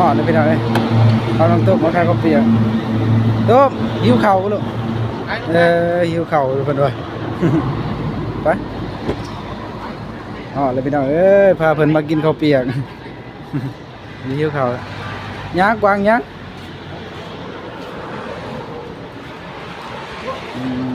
อ๋อนี่พี่น้องเอ้ยเอาน้องตุ้มมาขายข้าวเปียกตุ้มหิวเข่าวบ่ลูกเออหิวเข่าวเพิ่นด้วยไปอ๋อแล้วพี่น้องเอ้ยพาเพิ่นมากินข้าวเปียกมีหิวเข่าวยักกวางยักอืม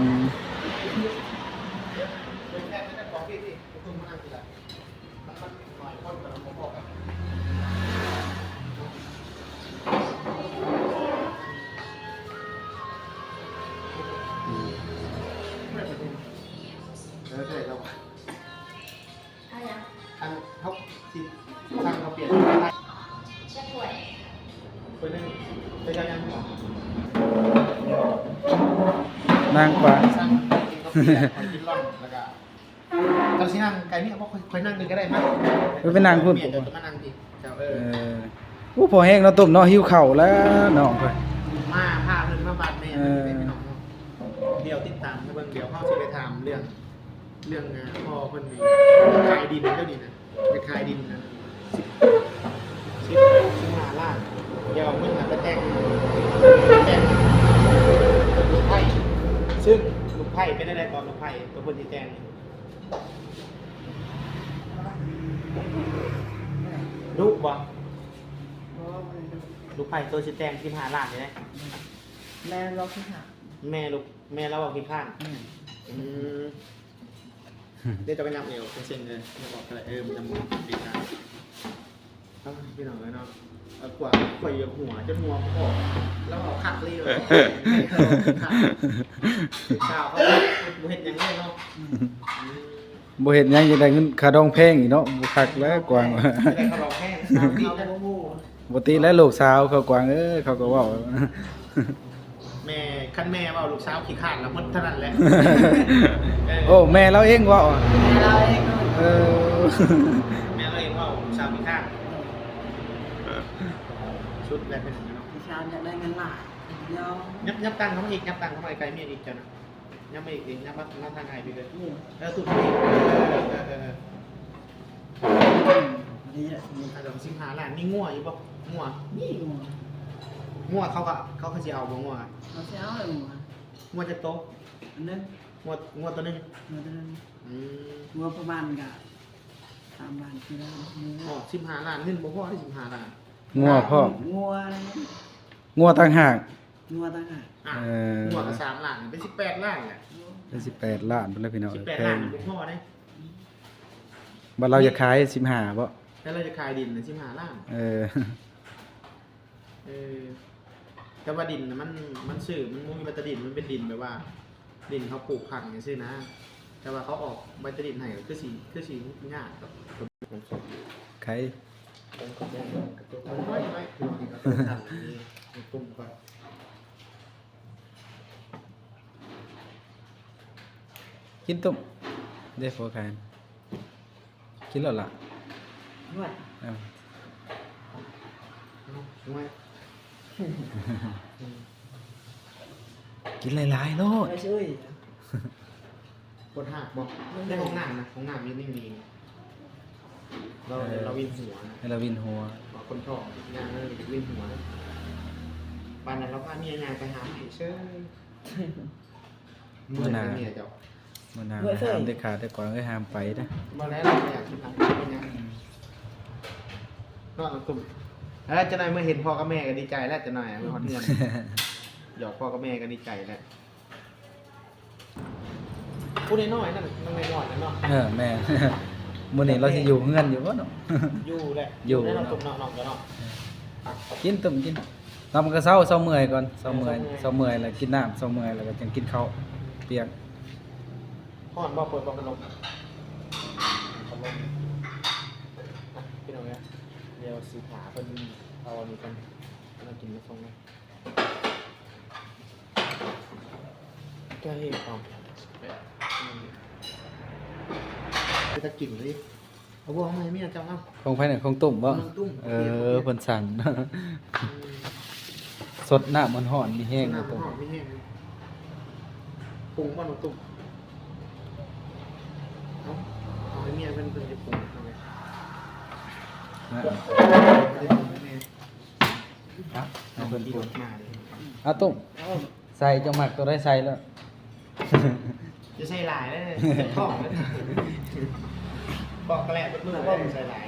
อนแล้วก็ตอนที่นั่งไกลนี่เขาค่อยนั่งนึงก็ได้มั้ยเปลี่ยนเดี๋ยวมานั่งดิเจ้าเอเออออู้พอแห้งเนาะตุ้มเนาะหิวเข่าวแล้วน้องเพิ่น มาพาเพิ่นมาบาดแม่เป็นพี่น้องเดี๋ยวติดตามเบิ่งเดี๋ยวเขาสิไปถามเรื่อง เรื่องพ่อเพิ่นนี่ขายดินเจ้าดินนะไปขายดินนะสิบสิบห้าล้านเดี๋ยวมึงไปแต่งแต่งลูกไผ่ ซึ่งลูกไผ่เป็นอะไรก่อนลูกไผ่ตัวเพิ่นสิแต่งลูกบ่ลูกไผ่ตัวสิแต่งสิบห้าล้านใช่ไหมแม่เราคือหาแม่ลูกแม่เราบอกพี่ข้านอืมเดี๋ยวจะไปนำเอวเป็นเซ็นเลยจะบอกอะไรเออมันจะมีดีนะ เอาพี่น้องเลยเนาะเอากว่าฝีหัวจนหัวพอกแล้วเอาคักเลยเลยข้าวเขาบุเห็ดอย่างนี้เนาะอืมบ่เห็นหยังจะได้เงินค่าดองแพงอีกเนาะบ่คักแล้วกวางไม่ได้เขาลองแห้งสามปีแล้วปกติแล้วลูกสาวเขากวางเอ้ยเขาก็เว้า แม่ขั้นแม่ว่าลูกสาวขี้ขาดแล้วมันเท่านั้นแหละโอ้แม่เราเองเว้าแม่เราเองเนาะ เออ แม่เราเองว่าลูกสาวขี้ขาด ชุดแรกเป็นอย่างนี้เนาะพี่ชายอยากได้เงินหลายเดียวยับยับตังค์เข้ามาอีกยับตังค์เข้ามาไกลเมียอีกจ้ะนะยับมาอีกอีกยับมาหน้าทางไงไปเลยนี่เออตุ่มอีกเออเออเออเออดีแหละนี่อาจจะสิงหาแหละนี่ง่วอยู่ปะง่วนี่กูง่วเขาก็เขาเขาจะเอาบ่ง่วเราเช้าเลยหมูง่วจะโตะอันนั้นง่วง่วตัวหนึงเราจะอืมงัวประมาณกับสามบาทคือแล้วอ๋อสิบห้าล้านเงินบ่พอที่สิบห้าล้าน งัวพ่อมงัวอะไรงัวต่างหากงัวต่างหากอะเออง่วก็สามล้านเป็นสิบแปดล้านแหละเป็น18ล้านพุ่นแล้วพี่น้องสิบเอ้ยแปดแพล้านงบ่พอเนี่ยบัดเราจะขาย15บ่แล้วเราจะขายดินสิบห้าล้านเออ เออแต่ว่าดินน่ะมันมันสื่อมันมุ้งมีบัตรดินมันเป็นดินแบบว่า ดินเขาปลูกพันธุ์กันซื่อนะ แต่ว่าเขาออกบัตรดินให้ก็คือสีคือสีง่ายกับผมสดขาย ผมก็ได้กับตัวมันไม่ไม่คือมันกับตัวทันนี่มีตุ่มก่อนกินตุ้มเด้พอขายกินแล้วล่ะนวดเอ้าเอาไว้กินหลายๆโลดไม่ช่วยกดหักบอกในห้องน้ำนะห้องน้ำยังไม่มี เราเราวินหัวนะให้เราวินหัวบอกคนชอบงานเลยวินหัวปานนั้นเราพาเมียงานไปหาใหม่เช่ยเมื่อไหร่เมียเจ้ามะนาวห้ามได้ขาดได้กวางเอ้ยห้ามไปนะมาแล้วเราไม่อยากคิดทำเป็นยังนอนกลุ่มแล้วจะนายเมื่อเห็นพ่อกับแม่ก็ดีใจแล้วจะนายเมื่อฮอตเงินหยอกพ่อกับแม่ก็ดีใจแล้วพูดน้อยๆนั่นน้องน้อยๆนั่นเนาะเออแม่ มื้อนี้เราสิอยู่เฮือนอยู่บ่เนาะ อยู่แหละอยู่ได้นอนกลุ่มนอนๆกันเนาะกินตุ่มกินนำกระเซ้าเซ้าเมื่อยก่อนเซ้าเมื่อยเซ้าเมื่อยแล้วกินน้ำเซ้าเมื่อยแล้วก็จังกินข้าวเปียกพ่อนบ่เปิดบ่มันลงพัดลมอะพี่น้องเนี่ยเดี๋ยวสีขาเพิ่นเอาอันนี้กันมากินมาส่งนะแก้ให้ความอืม ไปตะกิ่งเลยเอาบ่ทำไมเมียเจ้าเอ้าของไผน่ะของตุ่มบ่ของตุ่มเออเพิ่นสั่ง สดน้ำมันร้อนมีแห้งน้ำนะตุ่มหอมไม่แห้งปรุงบ่หนูตุ่มเอาเอาให้เมียเพิ่นเพิ่นจะปรุงเอาไว้นะไม่ได้ปรุงให้แม่ครับให้เพิ่นที่ปรุรงถมาเลยเอาตุ้มเอาใส่จังหมักตัวได้ใส่แล้ว จะใส่หลายแล้วเนี่ยใส่ท่องแล้วเนี่ยบอกกระแลบมือว่ามันใส่หลาย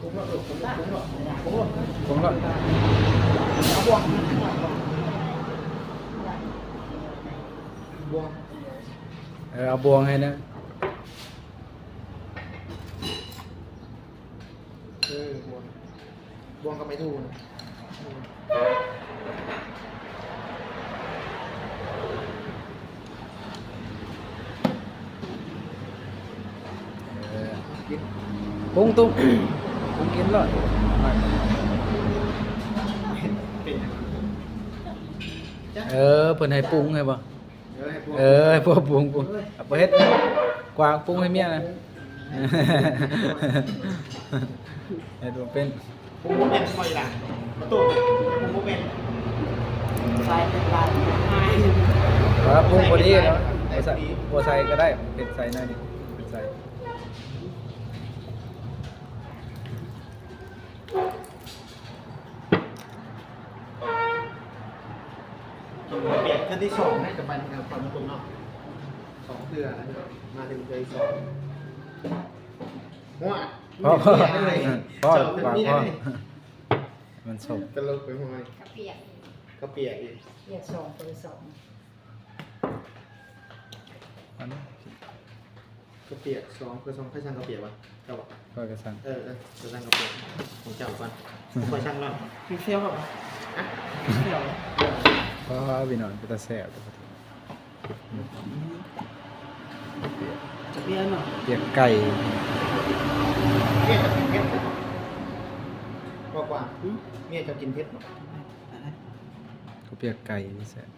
ผมก็ผมได้ผมก็ผมก็ผมก็เอาบ่วงบวงเออเอาบวงให้นะเออบวงบวงก็ไม่ถูกนะ ปรุงตุ้มปรุงกินเลยเป็นยังเออเพิ่นให้ปรุงให้บ่เออให้บวงเออให้พวกปรุงปรุงเอาไปเฮ็ดกวางปรุงให้เมียนะเฮ็ดบ่เป็นผมบ่เป็นคอยหลังประตูผมบ่เป็นใส่เป็นลายง่ายว่าปรุงพอดีเนาะบ่ใส่บ่ใส่ก็ได้เผ็ดใส่หน่อยดิเผ็ดใส่ เปลี่ยนกันที่สองให้กับบันกับความตรงเนาะสองเกลือแล้วมาถึงเกลือสองหัวพ่อพ่อมีอะไรพ่อเจาะกวางมีพ่ออะไรมันสมตลกไปหัวกระเปียกก็เปียกอีกเรียกสองตัวสองอันนี้ก็เปียกสองคือสองค่อยช่างก็เปียกวะเจ้าบอกพ่อกระสังเออเออจะช่างก็เปียกของเจ้าก่อนค่อยช่างเรามีเซลล์แบบอะเซลล์ พ่อพี่น้องเป็นตาแซ่บจะเปลี่ยนเนาะเปียกไก่เมียจะกินเพชรบอกว่าอืมเมียจะกินเพชรบ่อะไรเขาเปียกไก่นี่แซ่บ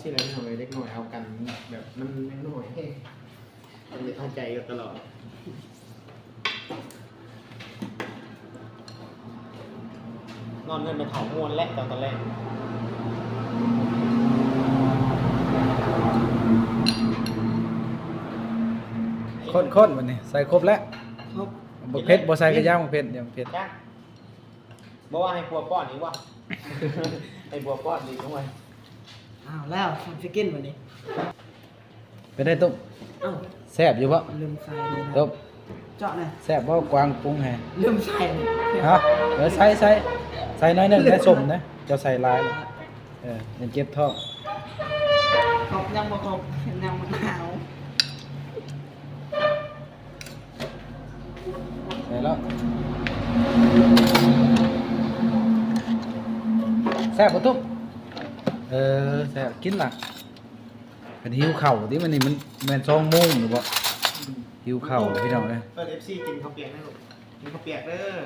ที่ไหนทำไมเล็กหน่อยเอากันแบบมันเล็กหน่อยให้มันจะเข้าใจกันตลอด นอนเงินไปเถามวนและตอนตอนแรกข้นๆวันนี้ใส่ครบแล้วครบบ่เผ็ดบ่ใส่กระย่างบ่เผ็ดยังเผ็ดจ้าบอกว่าให้ปัวป้อนนี้วะให้ปัวป้อนดีทุกวันอ้าวแล้วทำฟิกกินวันนี้ไปได้ตุ้มเอ้าแซ่บอยู่บ่ลืมใส่เลยนะตุ้มเจาะเลยแซ่บบ่กวางปรุงให้ลืมใส่เลยฮะเออใส่ใส่ ใส่น้อยหนึงได้สมนะเจะใส่หลายเลยเออยังเจ็บท้องครบยังบ่ครบยังมะนาวใส่แล้วแซ่บบ่ตุ้มเออแซ่บกินล่ะเป็นหิวเข่าวติมันนี่มันแม่น2โมงหรือบ่หิวเข่าวพี่น้องเอ้ยเปิดเอฟซีกินข้าวเปียกนะลูก กินข้าวเปียกเด้อ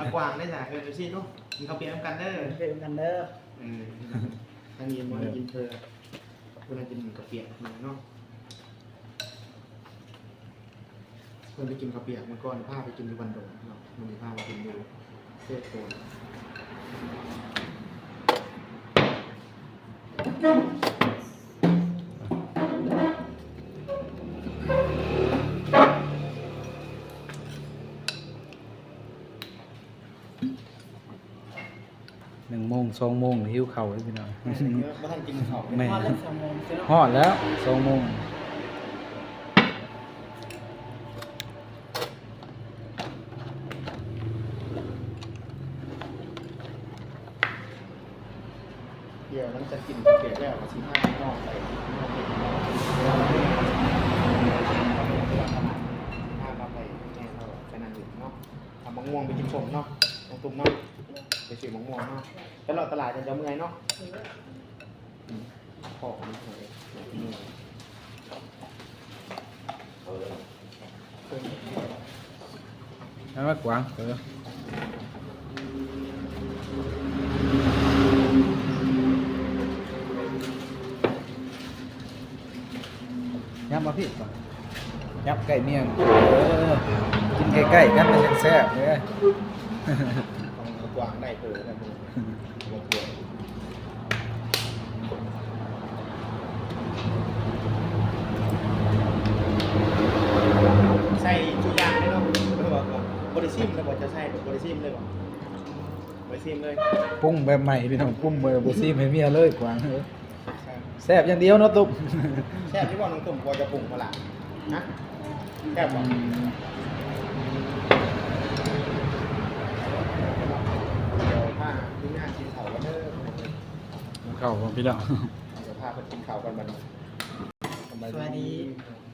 อากวางได้จ้ะเปิดเอฟซีลูกกินข้าวเปียกน้ำกันเด้อเป็นกันเด้อเออทางนี้มันกินเธอคุณกินข้าวเปียกหน่อยเนาะคนไปกินข้าวเปียกเมื่อก่อนพาไปกินที่วันโดงเนาะมันมีพาไปกินอยู่เสื้อโคน หนึ่งโมงสองโมงหิวเข่าวเลยพี่น้องไม่ทันกินข้าวแม่ พอเล่นสองโมงเสร็จแล้วฮอดแล้วสองโมงเดี๋ยวนั้นจะกินข้าวเปียกแล้วสิบห้านอกไปห้ามาไปแน่เราไปนั่งอยู่เนาะทำมะม่วงไปกินสมเนาะน้องตุ้มเนาะ ไปซื้อมะม่วงเนาะตลอดตลาดจะจะเมื่อยเนาะของมันเลยเมื่อยนั่นว่ากวางเออยับมาพี่ก่อนยับไก่เมี่ยงเออกินใกล้ๆกันมันยังแซ่บเลย เอใส่กี่อย่างได้เนาะบอกว่าเซียบอกจะใส่โพแสเมเลยบอกโพแสเมเลยปรุงแบบใหม่เป็นของปรุงแบบบุซี่ให้เมียเลยกวางเออใช่แซ่บอย่างเดียวเนาะตุ๊บแซ่บที่ว่าน้องตุ่มบอาจะปรุงมาละนะแซ่บบอก พาที่หน้ากินเขากันเด้อเข้าพี่น้องเดี๋ยวพาไปกินข้าวกันบัดนี้สบายสวัสดีดี